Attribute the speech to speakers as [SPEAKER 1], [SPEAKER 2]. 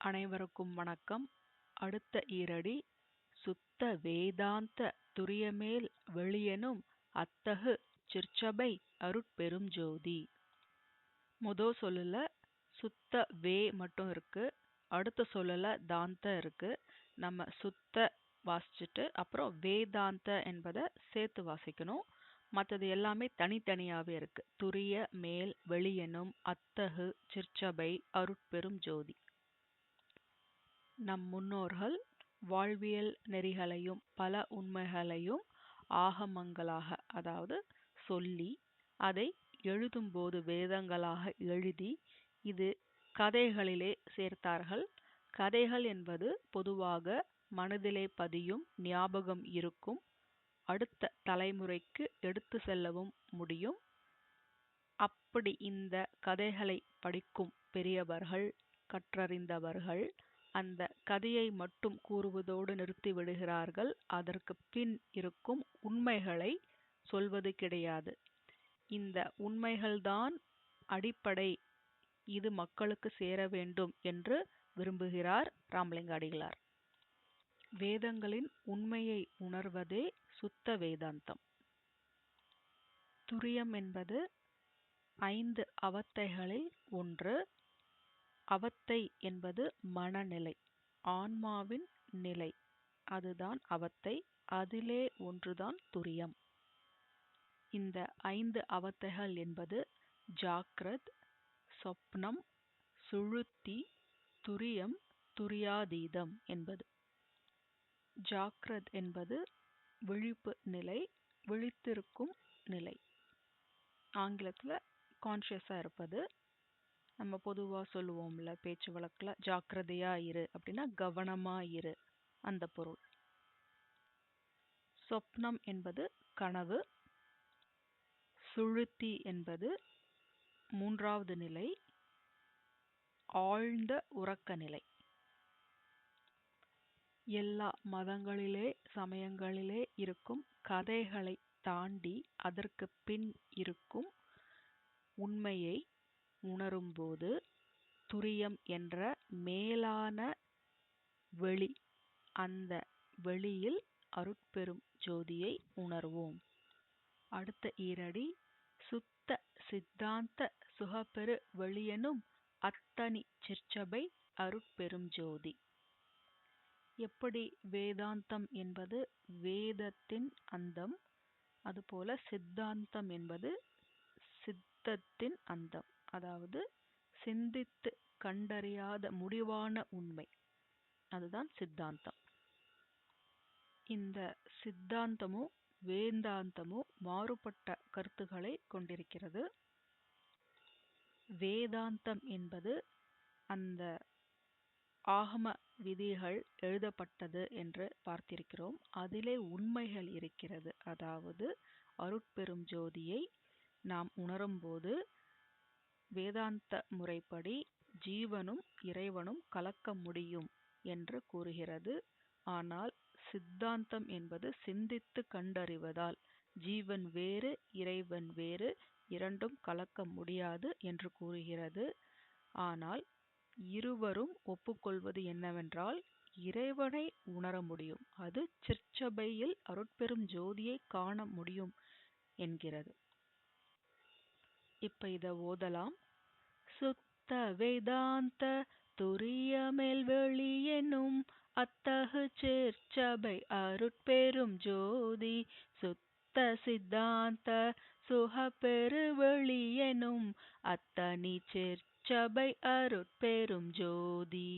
[SPEAKER 1] அனைவருக்கும் வணக்கம். அடுத்த ஈரடி சுத்த வேதாந்த துரியமேல் வெளியெனும் அத்தகு சிற்சபை அருட்பெரும் ஜோதி. முதோ சொல்லல சுத்த வே மட்டும் இருக்கு அடுத்த சொல்லல தாந்த இருக்கு. நம்ம சுத்த வாசிச்சுட்டு அப்புறம் வேதாந்த என்பதை சேர்த்து வாசிக்கணும். மற்றது எல்லாமே தனித்தனியாகவே இருக்கு. துரிய மேல் வெளியெனும் அத்தகு சிற்சபை அருட்பெரும் ஜோதி. நம் முன்னோர்கள் வாழ்வியல் நெறிகளையும் பல உண்மைகளையும் ஆகமங்களாக அதாவது சொல்லி அதை எழுதும்போது வேதங்களாக எழுதி இது கதைகளிலே சேர்த்தார்கள். கதைகள் என்பது பொதுவாக மனதிலே பதியும் ஞாபகம் இருக்கும் அடுத்த தலைமுறைக்கு எடுத்து செல்லவும் முடியும். அப்படி இந்த கதைகளை படிக்கும் பெரியவர்கள் கற்றறிந்தவர்கள் அந்த கதையை மட்டும் கூறுவதோடு நிறுத்தி விடுகிறார்கள். அதற்கு பின் இருக்கும் உண்மைகளை சொல்வது கிடையாது. இந்த உண்மைகள்தான் அடிப்படை. இது மக்களுக்கு சேர வேண்டும் என்று விரும்புகிறார் ராமலிங்க அடிகளார் வேதங்களின் உண்மையை உணர்வதே சுத்த வேதாந்தம். துரியம் என்பது ஐந்து அவத்தைகளில் ஒன்று அவத்தை என்பது மனநிலை ஆன்மாவின் நிலை. அதுதான் அவத்தை அதிலே ஒன்றுதான் துரியம். இந்த ஐந்து அவத்தைகள் என்பது ஜாக்ரத் சொப்னம் சுழுத்தி துரியம் துரியாதீதம் என்பது. ஜாக்ரத் என்பது விழிப்பு நிலை விழித்திருக்கும் நிலை. ஆங்கிலத்தில் கான்ஷியஸாக இருப்பது நம்ம பொதுவாக சொல்லுவோம்ல பேச்சு வழக்கில் ஜாக்கிரதையா இரு அப்படின்னா கவனமா இரு அந்த பொருள். சொப்னம் என்பது கனவு சுழுத்தி என்பது மூன்றாவது நிலை ஆழ்ந்த உறக்க நிலை எல்லா மதங்களிலே சமயங்களிலே இருக்கும் கதைகளை தாண்டி அதற்கு பின் இருக்கும் உண்மையை உணரும்போது துரியம் என்ற மேலான வெளி அந்த வெளியில் அருட்பெரும் ஜோதியை உணர்வோம். அடுத்த ஈரடி சுத்த சித்தாந்த சுகப்பெரு வெளியெனும் அத்தனி சிற்சபை அருட்பெரும் ஜோதி. எப்படி வேதாந்தம் என்பது வேதத்தின் அந்தம் அதுபோல சித்தாந்தம் என்பது சித்தத்தின் அந்தம். அதாவது சிந்தித்து கண்டறியாத முடிவான உண்மை. அதுதான் சித்தாந்தம். இந்த சித்தாந்தமும் வேதாந்தமும் மாறுபட்ட கருத்துக்களை கொண்டிருக்கிறது. வேதாந்தம் என்பது அந்த ஆகம விதிகள் எழுதப்பட்டது என்று பார்த்திருக்கிறோம். அதிலே உண்மைகள் இருக்கிறது. அதாவது அருட்பெரும் ஜோதியை நாம் உணரும்போது வேதாந்த முறைப்படி ஜீவனும் இறைவனும் கலக்க முடியும் என்று கூறுகிறது. ஆனால் சித்தாந்தம் என்பது சிந்தித்து கண்டறிவதால் ஜீவன் வேறு இறைவன் வேறு இரண்டும் கலக்க முடியாது என்று கூறுகிறது. ஆனால் இருவரும் ஒப்புக்கொள்வது என்னவென்றால் இறைவனை உணர முடியும். அது சிற்சபையில் அருட்பெரும் ஜோதியை காண முடியும் என்கிறது. இப்ப இத ஓதலாம். சுத்த வேதாந்த துரியமேல் வெளியெனும் அத்தகு சேர்ச்சபை அருட்பெரும் ஜோதி சுத்த சித்தாந்த சுகப்பெரு வெளியெனும் அத்தனி சேர்ச்சபை அருட்பெரும் ஜோதி.